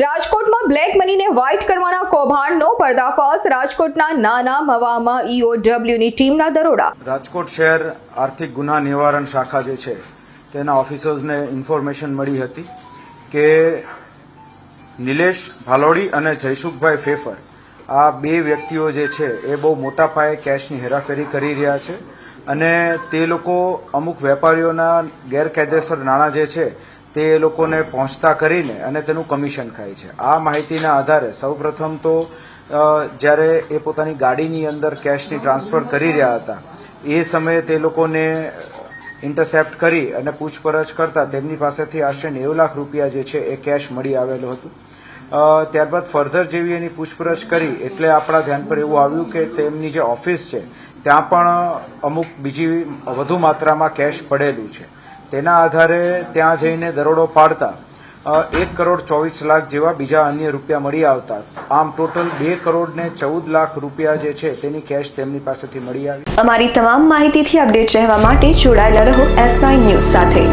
રાજકોટમાં black મનીને white કરવાના કૌભાંડનો પર્દાફાશ. રાજકોટના નાના મવામાં E ઈઓડબ્લ્યુની ટીમના દરોડા. રાજકોટ શહેર આર્થિક ગુના નિવારણ શાખા જે છે, તેના ઓફિસર્સને ઇન્ફોર્મેશન મળી હતી કે નિલેશ ભાલોડી અને જયસુખભાઈ ફેફર, આ બે વ્યક્તિઓ જે છે, એ બહુ મોટા પાયે કેશની હેરાફેરી કરી રહ્યા છે અને તે લોકો અમુક વેપારીઓના ગેરકાયદેસર નાણાં જે છે તે એ લોકોને પહોંચતા કરીને અને તેનું કમિશન ખાય છે. આ માહિતીના આધારે સૌપ્રથમ તો જ્યારે એ પોતાની ગાડીની અંદર કેશની ટ્રાન્સફર કરી રહ્યા હતા, એ સમયે તે લોકોને ઇન્ટરસેપ્ટ કરી અને પૂછપરછ કરતા તેમની પાસેથી આશરે નેવ લાખ રૂપિયા જે છે એ કેશ મળી આવેલું હતું. ત્યારબાદ ફર્ધર જેવી એની પૂછપરછ કરી એટલે આપણા ધ્યાન પર એવું આવ્યું કે તેમની જે ઓફિસ છે, ત્યાં પણ અમુક બીજી વધુ માત્રામાં કેશ પડેલું છે. તેના આધારે ત્યાં જઈને દરોડો પાડતા એક કરોડ ચોવીસ લાખ જેવા બીજા અન્ય રૂપિયા મળી આવતા. આમ ટોટલ બે કરોડ ને ચૌદ લાખ રૂપિયા જે છે તેની કેશ તેમની પાસેથી મળી આવી. અમારી તમામ માહિતીથી અપડેટ રહેવા માટે જોડાયેલા રહો એસ નાઇન ન્યૂઝ સાથે.